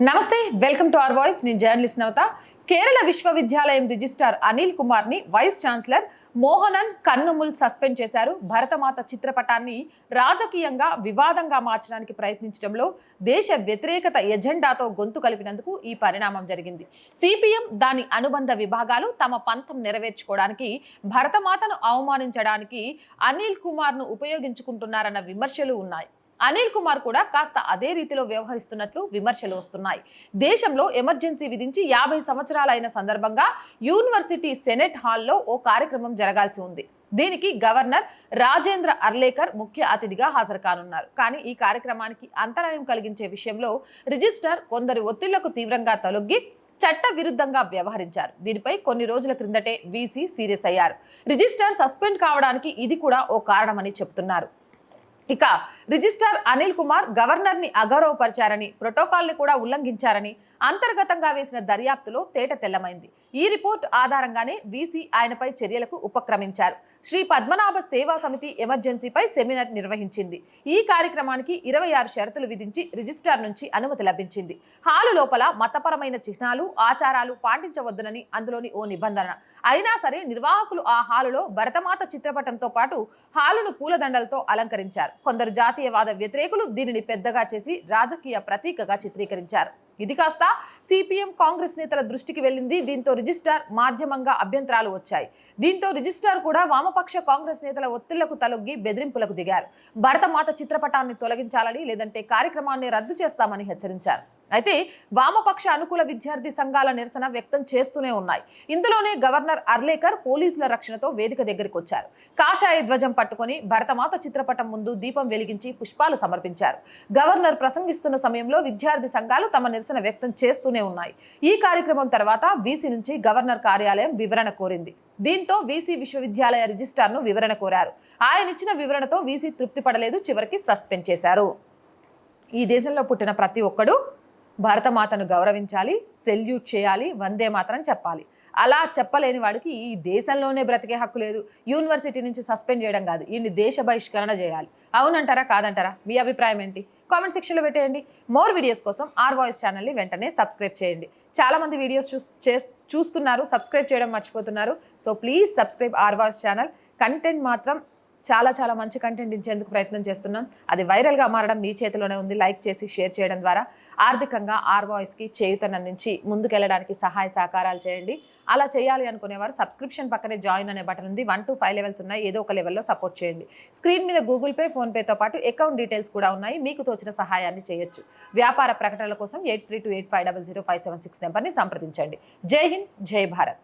నమస్తే welcome to our voice. నేను journalist Navata. Kerala విశ్వవిద్యాలయం రిజిస్టార్ అనిల్ కుమార్ని vice chancellor Mohanan Kunnummal suspend చేశారు. భరతమాత చిత్రపటాన్ని రాజకీయంగా వివాదంగా మార్చడానికి ప్రయత్నించడంలో దేశ వ్యతిరేకత ఎజెండాతో గొంతు కలిపినందుకు ఈ పరిణామం జరిగింది. సిపిఎం దాని అనుబంధ విభాగాలు తమ పంతం నెరవేర్చుకోవడానికి భరతమాతను అవమానించడానికి అనిల్ కుమార్ను ఉపయోగించుకుంటున్నారన్న విమర్శలు ఉన్నాయి. అనిల్ కుమార్ కూడా కాస్త అదే రీతిలో వ్యవహరిస్తున్నట్లు విమర్శలు వస్తున్నాయి. దేశంలో ఎమర్జెన్సీ విధించి యాభై సంవత్సరాలైన సందర్భంగా యూనివర్సిటీ సెనెట్ హాల్లో ఓ కార్యక్రమం జరగాల్సి ఉంది. దీనికి గవర్నర్ రాజేంద్ర అర్లేకర్ ముఖ్య అతిథిగా హాజరు కానున్నారు కానీ ఈ కార్యక్రమానికి అంతరాయం కలిగించే విషయంలో రిజిస్టర్ కొందరి ఒత్తిళ్ళకు తీవ్రంగా తొలగి చట్ట విరుద్ధంగా వ్యవహరించారు. దీనిపై కొన్ని రోజుల క్రిందటే వీసీ సీరియస్ అయ్యారు. రిజిస్టర్ సస్పెండ్ కావడానికి ఇది కూడా ఓ కారణమని చెబుతున్నారు. ఇక రిజిస్ట్రార్ అనిల్ కుమార్ గవర్నర్ని అగౌరవపరిచారని ప్రోటోకాల్ని కూడా ఉల్లంఘించారని అంతర్గతంగా వేసిన దర్యాప్తులో తేట తెల్లమైంది. ఈ రిపోర్ట్ ఆధారంగానే వీసీ ఆయనపై చర్యలకు ఉపక్రమించారు. శ్రీ పద్మనాభ సేవా సమితి ఎమర్జెన్సీపై సెమినార్ నిర్వహించింది. ఈ కార్యక్రమానికి ఇరవై ఆరు షరతులు విధించి రిజిస్ట్రార్ నుంచి అనుమతి లభించింది. హాలు లోపల మతపరమైన చిహ్నాలు ఆచారాలు పాటించవద్దునని అందులోని ఓ నిబంధన. అయినా సరే నిర్వాహకులు ఆ హాలులో భరతమాత చిత్రపటంతో పాటు హాలును పూలదండలతో అలంకరించారు. కొందరు జాతీయవాద వ్యతిరేకులు దీనిని పెద్దగా చేసి రాజకీయ ప్రతీకగా చిత్రీకరించారు. ఇది కాస్త సిపిఎం కాంగ్రెస్ నేతల దృష్టికి వెళ్ళింది. దీంతో రిజిస్టార్ మాధ్యమంగా అభ్యంతరాలు వచ్చాయి. దీంతో రిజిస్టార్ కూడా వామపక్ష కాంగ్రెస్ నేతల ఒత్తిళ్ళకు తలొగ్గి బెదిరింపులకు దిగారు. భరతమాత చిత్రపటాన్ని తొలగించాలని లేదంటే కార్యక్రమాన్ని రద్దు చేస్తామని హెచ్చరించారు. అయితే వామపక్ష అనుకూల విద్యార్థి సంఘాల నిరసన వ్యక్తం చేస్తూనే ఉన్నాయి. ఇందులోనే గవర్నర్ అర్లేకర్ పోలీసుల రక్షణతో వేదిక దగ్గరికి వచ్చారు. కాషాయ ధ్వజం పట్టుకొని భరతమాత చిత్రపటం ముందు దీపం వెలిగించి పుష్పాలు సమర్పించారు. గవర్నర్ ప్రసంగిస్తున్న సమయంలో విద్యార్థి సంఘాలు తమ నిరసన వ్యక్తం చేస్తూనే ఉన్నాయి. ఈ కార్యక్రమం తర్వాత వీసీ నుంచి గవర్నర్ కార్యాలయం వివరణ కోరింది. దీంతో వీసీ విశ్వవిద్యాలయ రిజిస్ట్రార్ను వివరణ కోరారు. ఆయన ఇచ్చిన వివరణతో వీసీ తృప్తి పడలేదు చివరికి సస్పెండ్ చేశారు. ఈ దేశంలో పుట్టిన ప్రతి ఒక్కడు భారతమాతను గౌరవించాలి సెల్యూట్ చేయాలి వందే మాత్రం చెప్పాలి. అలా చెప్పలేని వాడికి ఈ దేశంలోనే బ్రతికే హక్కు లేదు. యూనివర్సిటీ నుంచి సస్పెండ్ చేయడం కాదు ఈయన్ని దేశ బహిష్కరణ చేయాలి. అవునంటారా కాదంటారా? మీ అభిప్రాయం ఏంటి? కామెంట్ సెక్షన్లో పెట్టేయండి. మోర్ వీడియోస్ కోసం ఆర్ వాయిస్ ఛానల్ని వెంటనే సబ్స్క్రైబ్ చేయండి. చాలామంది వీడియోస్ చూ చూస్తున్నారు సబ్స్క్రైబ్ చేయడం మర్చిపోతున్నారు. So please subscribe our voice channel. Content మాత్రం చాలా చాలా మంచి కంటెంట్ ఇచ్చేందుకు ప్రయత్నం చేస్తున్నాం. అది వైరల్గా మారడం మీ చేతిలోనే ఉంది. లైక్ చేసి షేర్ చేయడం ద్వారా ఆర్థికంగా ఆర్ వాయిస్కి చేయుతనందించి ముందుకెళ్ళడానికి సహాయ సహకారాలు చేయండి. అలా చేయాలి అనుకునేవారు సబ్స్క్రిప్షన్ పక్కనే జాయిన్ అనే బటన్ ఉంది. వన్ టు ఫైవ్ లెవెల్స్ ఉన్నాయి. ఏదో ఒక లెవెల్లో సపోర్ట్ చేయండి. స్క్రీన్ మీద గూగుల్ పే ఫోన్పేతో పాటు అకౌంట్ డీటెయిల్స్ కూడా ఉన్నాయి. మీకు తోచిన సహాయాన్ని చేయొచ్చు. వ్యాపార ప్రకటనల కోసం eight three two eight five double zero five seven six నెంబర్ని సంప్రదించండి. జై హింద్ జై భారత్.